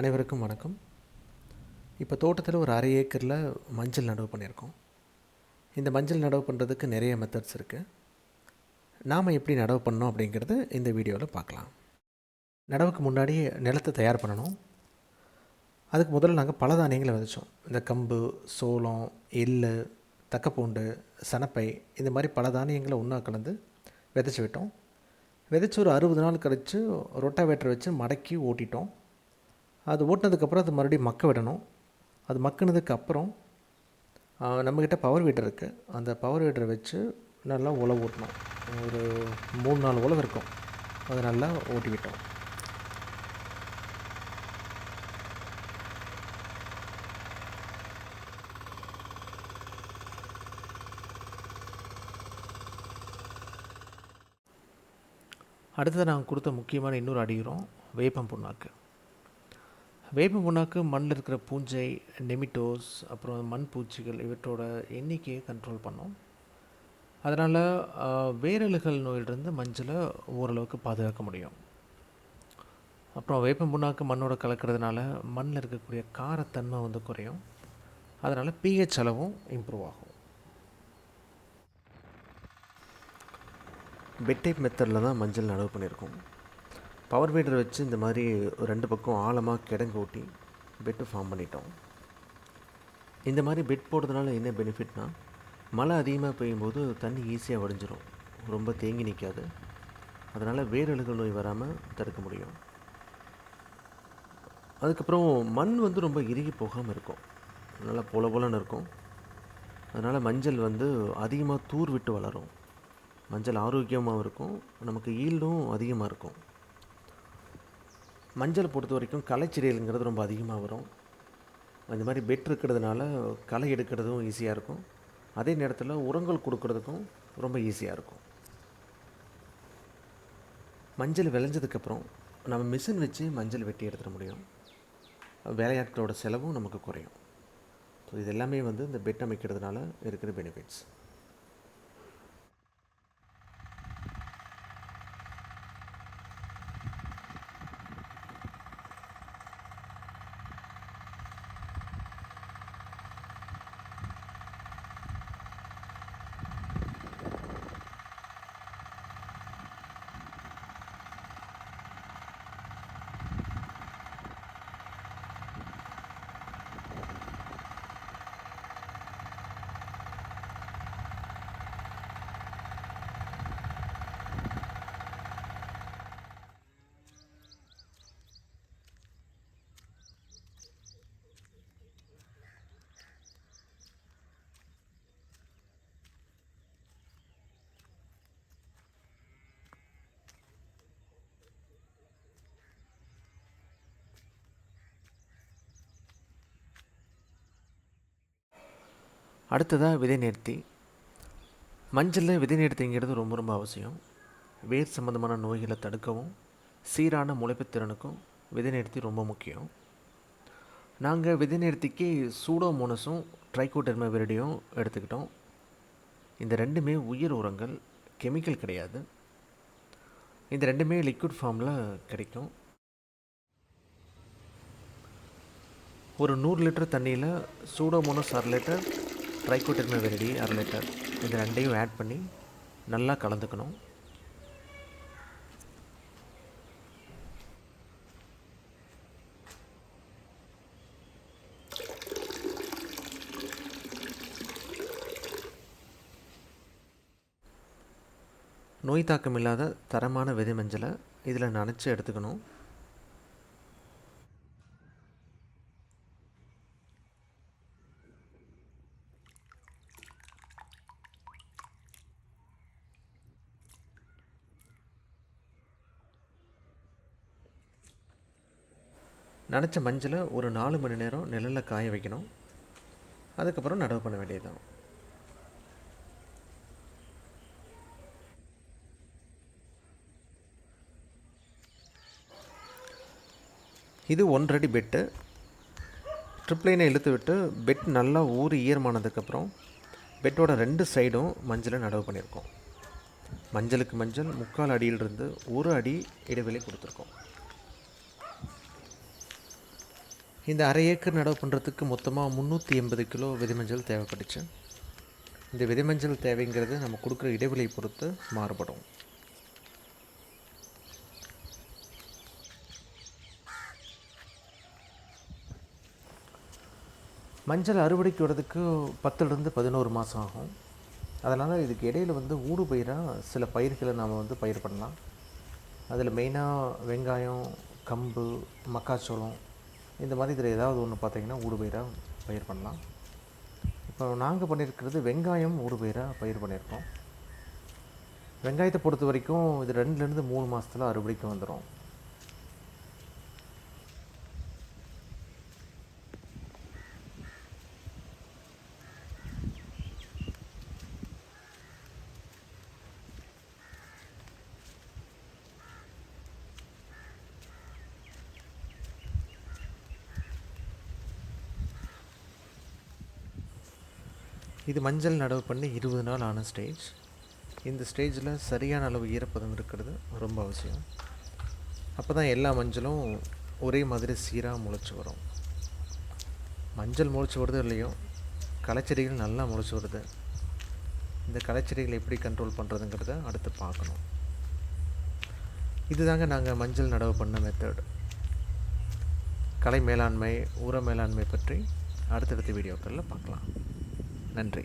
அனைவருக்கும் வணக்கம். இப்போ தோட்டத்தில் ஒரு அரை ஏக்கரில் மஞ்சள் நடவு பண்ணியிருக்கோம். இந்த மஞ்சள் நடவு பண்ணுறதுக்கு நிறைய மெத்தட்ஸ் இருக்குது நாம் எப்படி நடவு பண்ணோம் அப்படிங்கிறது இந்த வீடியோவில் பார்க்கலாம். நடவுக்கு முன்னாடி நிலத்தை தயார் பண்ணணும். அதுக்கு முதல்ல நாங்கள் பல தானியங்களை விதைச்சோம். இந்த கம்பு சோளம் எள்ளு தக்கப்பூண்டு சனப்பை இந்த மாதிரி பல தானியங்களை ஒன்றா கலந்து விதைச்சி விட்டோம். விதைச்சி ஒரு அறுபது நாள் கழித்து ரொட்டாவேட்டர் வச்சு மடக்கி ஓட்டிட்டோம். அது ஓட்டினதுக்கப்புறம் அது மறுபடியும் மக்க விடணும். அது மக்கினதுக்கு அப்புறம் நம்மக்கிட்ட பவர் வீட்டர் இருக்குது அந்த பவர் வீட்டரை வச்சு நல்லா உழவு ஓட்டணும். ஒரு மூணு நாலு உழவு இருக்கும். அதை நல்லா ஓட்டி விட்டோம். அடுத்தது நாங்கள் கொடுத்த முக்கியமான இன்னொரு அடிகிறோம் வேப்பம் புண்ணாக்கு. வேப்பம் புண்ணாக்கு மண்ணில் இருக்கிற பூஞ்சை நெமிட்டோஸ் அப்புறம் மண் பூச்சிகள் இவற்றோட எண்ணிக்கையை கண்ட்ரோல் பண்ணோம். அதனால் வேரலுகள் நோயிலிருந்து மஞ்சளை ஓரளவுக்கு பாதுகாக்க முடியும். அப்புறம் வேப்பம் புண்ணாக்கு மண்ணோட கலக்கிறதுனால மண்ணில் இருக்கக்கூடிய காரத்தன்மை வந்து குறையும். அதனால் பிஹெச் அளவும் இம்ப்ரூவ் ஆகும். பெட் டைப் மெத்தடில் தான் மஞ்சள் நடவு பண்ணியிருக்கோம். பவர் வீடர் வச்சு இந்த மாதிரி ஒரு ரெண்டு பக்கம் ஆழமாக கிடங்கு ஓட்டி பெட்டு ஃபார்ம் பண்ணிட்டோம். இந்த மாதிரி பெட் போடுறதுனால என்ன பெனிஃபிட்னா மழை அதிகமாக பெய்யும்போது தண்ணி ஈஸியாக வடிஞ்சிரும். ரொம்ப தேங்கி நிற்காது அதனால் வேரழுகல் நோய் வராமல் தடுக்க முடியும். அதுக்கப்புறம் மண் வந்து ரொம்ப இறுகி போகாமல் இருக்கும். நல்லா பொல பொலன்னு இருக்கும். அதனால் மஞ்சள் வந்து அதிகமாக தூர் விட்டு வளரும். மஞ்சள் ஆரோக்கியமாகவும் இருக்கும். நமக்கு ஈல்டும் அதிகமாக இருக்கும். மஞ்சள் பொறுத்த வரைக்கும் களைச்செடிகள்ங்கிறது ரொம்ப அதிகமாக வரும். இந்த மாதிரி பெட் இருக்கிறதுனால களை எடுக்கிறதும் ஈஸியாக இருக்கும். அதே நேரத்தில் உரங்கள் கொடுக்கறதுக்கும் ரொம்ப ஈஸியாக இருக்கும். மஞ்சள் விளைஞ்சதுக்கப்புறம் நம்ம மிஷின் வச்சு மஞ்சள் வெட்டி எடுத்துட முடியும். வேலையாட்களோட செலவும் நமக்கு குறையும். ஸோ இது எல்லாமே வந்து இந்த பெட் அமைக்கிறதுனால இருக்கிற பெனிஃபிட்ஸ் அடுத்ததாக விதை நேர்த்தி மஞ்சளில் விதை நேர்த்திங்கிறது ரொம்ப ரொம்ப அவசியம். வேர் சம்மந்தமான நோய்களை தடுக்கவும் சீரான முளைப்பு திறனுக்கும் விதை நேர்த்தி ரொம்ப முக்கியம். நாங்கள் விதை நேர்த்திக்கு சூடோமோனஸும் ட்ரைகோடெர்மா விரடியும் எடுத்துக்கிட்டோம். இந்த ரெண்டுமே உயிர் உரங்கள் கெமிக்கல் கிடையாது. இந்த ரெண்டுமே லிக்விட் ஃபார்மில் கிடைக்கும். ஒரு நூறு லிட்டர் தண்ணியில் சூடோமோனஸ் அரை லிட்டர் ட்ரைகோடெர்மா வெரடி அரை லிட்டர் இது ரெண்டையும் ஆட் பண்ணி நல்லா கலந்துக்கணும். நோய் தாக்கம் இல்லாத தரமான விதை மஞ்சளை இதில் நனைச்சி எடுத்துக்கணும். நினச்ச மஞ்சளை ஒரு நாலு மணி நேரம் நிழலில் காய வைக்கணும். அதுக்கப்புறம் நடவு பண்ண வேண்டியதுதான். இது ஒன்றடி பெட்டு. ட்ரிப்ளைனை இழுத்து விட்டு பெட் நல்லா ஊறி ஈரமானதுக்கப்புறம் பெட்டோட ரெண்டு சைடும் மஞ்சளை நடவு பண்ணியிருக்கோம். மஞ்சளுக்கு மஞ்சள் முக்கால் அடியிலிருந்து ஒரு அடி இடைவெளி கொடுத்துருக்கோம். இந்த அரை ஏக்கர் நடவு பண்ணுறதுக்கு மொத்தமாக முந்நூற்றி எண்பது கிலோ விதைமஞ்சள் தேவைப்பட்டுச்சு. இந்த விதைமஞ்சள் தேவைங்கிறது நம்ம கொடுக்குற இடைவெளியை பொறுத்து மாறுபடும். மஞ்சள் அறுவடைக்கு விடுறதுக்கு பத்துலேருந்து பதினோரு மாதம் ஆகும். அதனால் இதுக்கு இடையில் வந்து ஊடு பயிராக சில பயிர்களை நாம் வந்து பயிர் பண்ணலாம். அதில் மெயினாக வெங்காயம் கம்பு மக்காச்சோளம் இந்த மாதிரி இதில் ஏதாவது ஒன்று பார்த்தீங்கன்னா ஊடுபயிராக பயிர் பண்ணலாம். இப்போ நாங்கள் பண்ணியிருக்கிறது வெங்காயம் ஊடுபயிராக பயிர் பண்ணியிருக்கோம். வெங்காயத்தை பொறுத்த வரைக்கும் இது ரெண்டுலேருந்து மூணு மாதத்தில் அறுவடைக்கு வந்துடும் இது மஞ்சள் நடவு பண்ணி இருபது நாள் ஆன ஸ்டேஜ் இந்த ஸ்டேஜில் சரியான அளவு ஈரப்பதம் இருக்கிறது ரொம்ப அவசியம். அப்போ தான் எல்லா மஞ்சளும் ஒரே மாதிரி சீராக முளைச்சி வரும். மஞ்சள் முளைச்சி வருது இல்லையோ களைச்செடிகள் நல்லா முளைச்சி வருது. இந்த களைச்செடிகளை எப்படி கண்ட்ரோல் பண்ணுறதுங்கிறத அடுத்து பார்க்கணும். இதுதாங்க நாங்கள் மஞ்சள் நடவு பண்ண மெத்தட் கலை மேலாண்மை உர மேலாண்மை பற்றி அடுத்தடுத்த வீடியோக்களில் பார்க்கலாம். நன்றி.